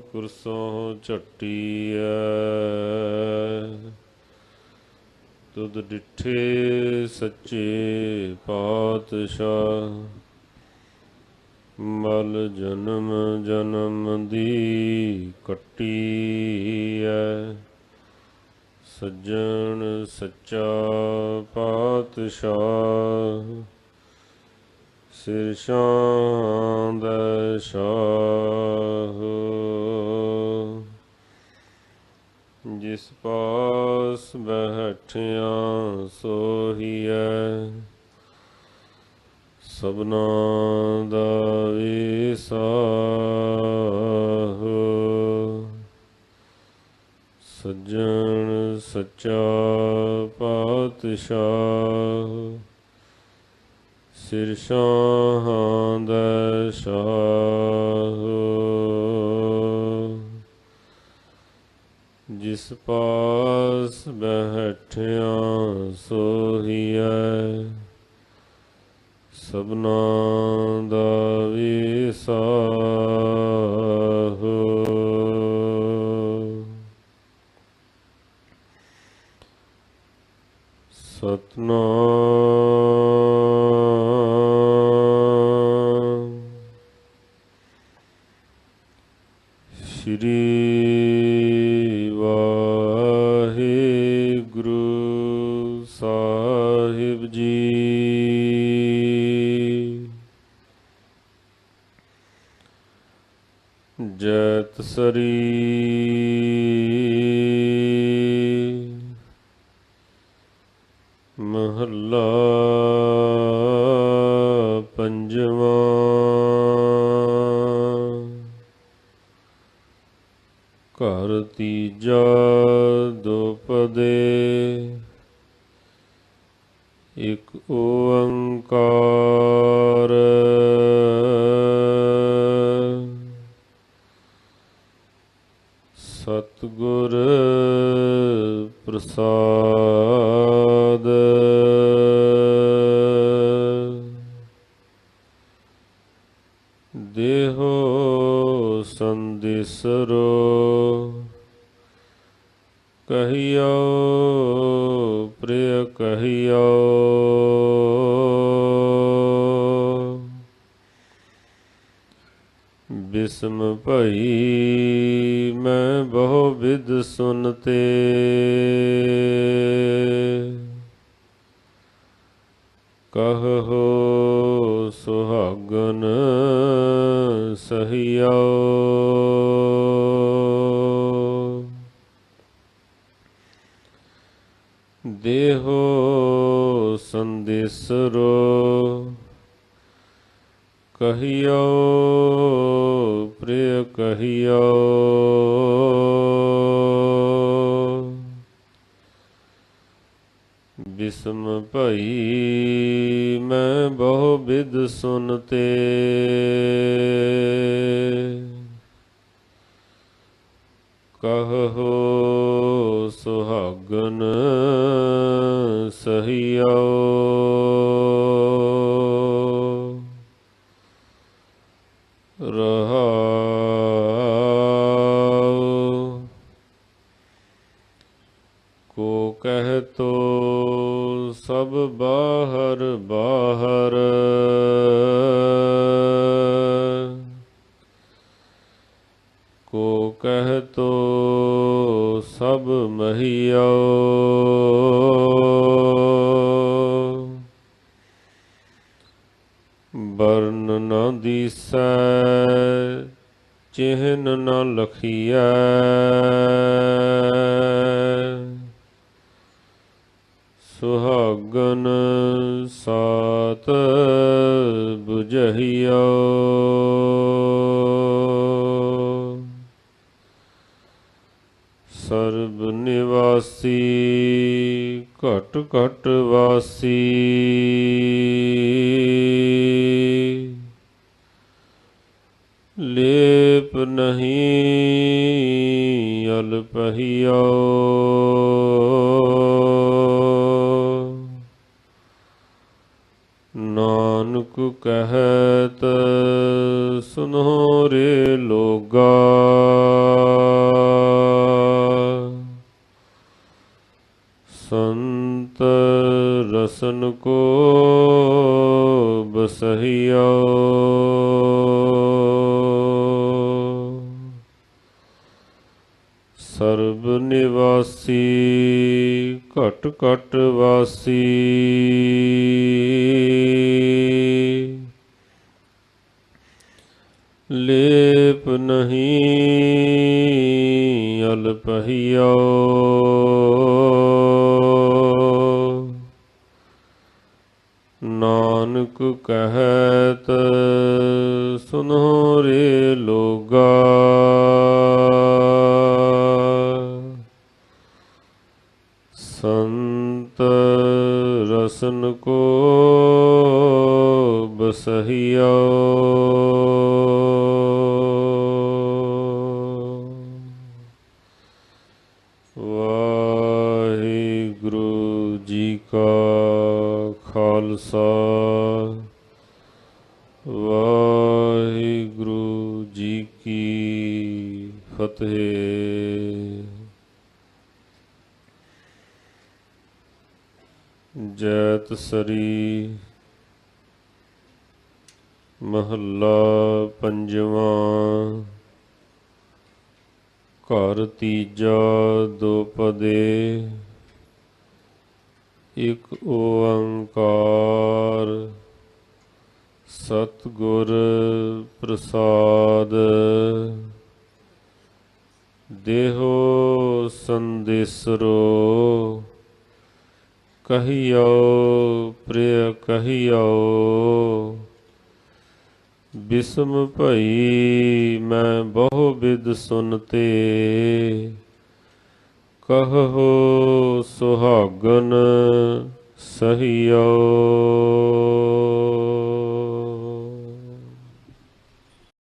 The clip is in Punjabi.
ਕੁਰਸੋਂ ਝਟੀਐ। ਤੁਧ ਡਿਠੇ ਸੱਚੇ ਪਾਤਸ਼ਾਹ, ਮਲ ਜਨਮ ਜਨਮ ਦੀ ਕੱਟੀਐ। ਸੱਜਣ ਸੱਚਾ ਪਾਤਸ਼ਾਹ, ਸਿਰ ਸ਼ਾਹ ਸਭਨਾ ਦਾ ਵਿਸਾਹ ਸੱਜਣ ਸੱਚਾ ਪਾਤਸ਼ਾਹ। ਸਿਰ ਸ਼ਾਹਾਂ ਦਾ ਸਭਨਾ ਦਾ ਜੈਤ ਸਰੀ ਮਹੱਲਾ ਪੰਜਵਾਂ। ਘਰ ਤੀਜਾ ਦੁਪਦੇ ਇਕ ਓੰਕਾਰ ਸੰਦਿਸਰੋ ਕਹੀਓ ਪ੍ਰਿਯ ਕਹੀਓ। ਬਿਸਮ ਭਈ ਮੈਂ ਬਹੁ ਵਿਦ ਸੁਨਤੇ। ਕਹੋ ਸੁਹਾਗਨ ਸਹੀਓ। ਦੇਹੋ ਸੰਦੇਸਰੋ ਕਹੀਓ ਪ੍ਰਿਯ ਕਹੀਓ। ਬਿਸਮ ਭਈ ਮੈਂ ਬਹੁ ਵਿਦ ਸੁਨਤੇ। ਕਹੋ ਸੁਹਾਗਨ ਸਹੀਓ। ਰਹਾਉ। ਕੋ ਕਹਿ ਤੋ ਸਭ ਬਾਹਰ ਬਾਹਰ। ਚਿਹਨ ਨ ਲਖੀਐ। ਸੁਹਾਗਨ ਸਾਤ 부ਜਹੀਓ ਸਰਬ ਨਿਵਾਸੀ ਘਟ ਘਟ ਵਾਸੀ। ਅਲਪਹਿਓ। ਨਾਨਕ ਕਹਤ ਸੁਨੋ ਰੇ ਲੋਗਾ। ਸੰਤ ਰਸਨ ਕੋ ਬਸਹਿਓ। ਸਰਬ ਨਿਵਾਸੀ ਘਟ ਘਟ ਵਾਸੀ। ਲੇਪ ਨਹੀਂ ਅਲਪਹਿਓ ਨਾਨਕ ਕਹਤ ਸੁਨੋ ਸੰਤ ਰਸਨ ਕੋ ਬਸਹਿਓ ਵਾਹਿਗੁਰੂ ਜੀ ਕਾ ਖਾਲਸਾ। ਵਾਹਿਗੁਰੂ ਜੀ ਕੀ ਫਤਿਹ। ਜੈਤ ਸਰੀ ਮਹੱਲਾ ਪੰਜਵਾਂ। ਘਰ ਤੀਜਾ ਦੋ ਪਦੇ। ਇਕ ਓੰਕਾਰ। ਸਤਿਗੁਰ ਪ੍ਰਸਾਦ। ਦੇਹੋ ਸੰਦੇਸਰੋ। ਕਹੀਓ ਪ੍ਰਿਯ ਕਹੀਓ। ਬਿਸਮ ਭਈ ਮੈਂ ਬਹੁ ਬਿਦ ਸੁਨਤੇ। ਕਹੋ ਸੁਹਾਗਨ ਸਹੀਓ।